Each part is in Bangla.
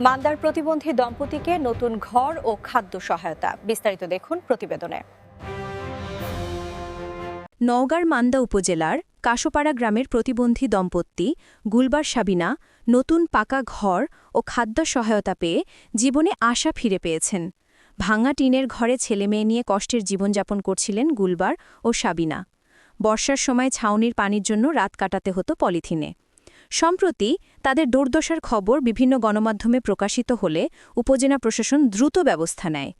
মান্দার প্রতিবন্ধী দম্পতিকে নতুন ঘর ও খাদ্য সহায়তা। বিস্তারিত দেখুন প্রতিবেদনে। নওগাঁর মান্দা উপজেলার কাশোপাড়া গ্রামের প্রতিবন্ধী দম্পতি গুলবার সাবিনা নতুন পাকা ঘর ও খাদ্য সহায়তা পেয়ে জীবনে আশা ফিরে পেয়েছেন। ভাঙা টিনের ঘরে ছেলেমেয়ে নিয়ে কষ্টের জীবনযাপন করছিলেন গুলবার ও সাবিনা। বর্ষার সময় ছাউনির পানির জন্য রাত কাটাতে হতো পলিথিনে। সম্প্রতি তাদের দুর্দশার খবর বিভিন্ন গণমাধ্যমে প্রকাশিত হলে উপজেলা প্রশাসন দ্রুত ব্যবস্থা নেয়।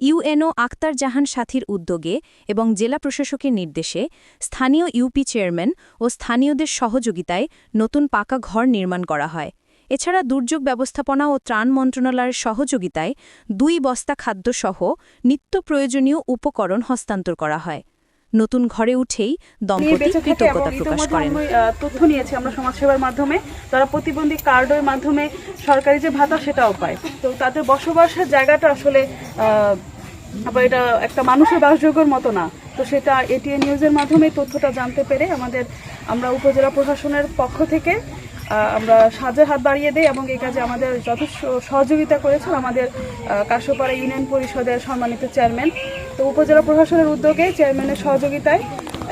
ইউএনও আক্তার জাহান সাথীর উদ্যোগে এবং জেলা প্রশাসকের নির্দেশে স্থানীয় ইউপি চেয়ারম্যান ও স্থানীয়দের সহযোগিতায় নতুন পাকা ঘর নির্মাণ করা হয়। এছাড়া দুর্যোগ ব্যবস্থাপনা ও ত্রাণ মন্ত্রণালয়ের সহযোগিতায় দুই বস্তা খাদ্যসহ নিত্য প্রয়োজনীয় উপকরণ হস্তান্তর করা হয়। নতুন ঘরে উঠেই দম্পতি কৃতজ্ঞতা প্রকাশ করেন। তথ্য নিয়েছি আমরা সমাজসেবার মাধ্যমে। তারা প্রতিবন্ধী কার্ডের মাধ্যমে সরকারি যে ভাতা সেটাও পায়। তো তাদের বসবাসের জায়গাটা আসলে আবার এটা একটা মানুষের বাসযোগ্যর মতো না। তো সেটা এটিএন নিউজের মাধ্যমে তথ্যটা জানতে পেরে আমাদের আমরা উপজেলা প্রশাসনের পক্ষ থেকে আহ, আমরা সাহায্যের হাত বাড়িয়ে দেই এবং এই কাজে আমাদের যথেষ্ট সহযোগিতা করেছেন আমাদের কাশোপাড়া ইউনিয়ন পরিষদের সম্মানিত চেয়ারম্যান তো উপজেলা প্রশাসনের উদ্যোগে চেয়ারম্যানের সহযোগিতায়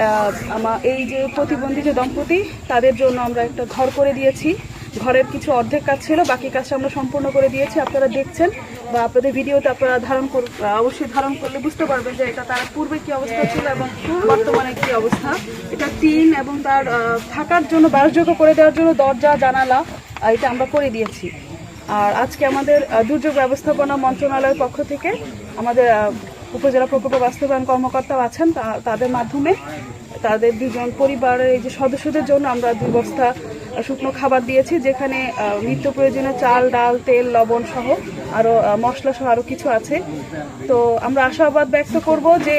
আহ, আমা এই যে প্রতিবন্ধী যে দম্পতি তাদের জন্য আমরা একটা ঘর করে দিয়েছি। ঘরের কিছু অর্ধেক কাজ ছিল বাকি কাজটা আমরা সম্পূর্ণ করে দিয়েছি। আপনারা দেখছেন বা আপনাদের ভিডিওতে আপনারা ধারণ কর অবশ্যই ধারণ করলে বুঝতে পারবেন যে এটা তার পূর্বে কি অবস্থা ছিল এবং বর্তমানে কি অবস্থা। এটা টিন এবং তার থাকার জন্য বাসযোগ্য করে দেওয়ার জন্য দরজা জানালা এটা আমরা করে দিয়েছি। আর আজকে আমাদের দুর্যোগ ব্যবস্থাপনা মন্ত্রণালয়ের পক্ষ থেকে আমাদের উপজেলা প্রকল্প বাস্তবায়ন কর্মকর্তা আছেন তাদের মাধ্যমে তাদের দুজন পরিবারের এই যে সদস্যদের জন্য আমরা দুই বস্তা শুকনো খাবার দিয়েছি, যেখানে নিত্য প্রয়োজনীয় চাল, ডাল, তেল, লবণ সহ আরও মশলা সহ আরও কিছু আছে। তো আমরা আশাবাদ ব্যক্ত করব যে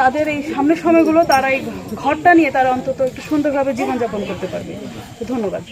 তাদের এই সামনের সময়গুলো তারা এই ঘরটা নিয়ে তারা অন্তত একটু সুন্দরভাবে জীবনযাপন করতে পারবে। ধন্যবাদ।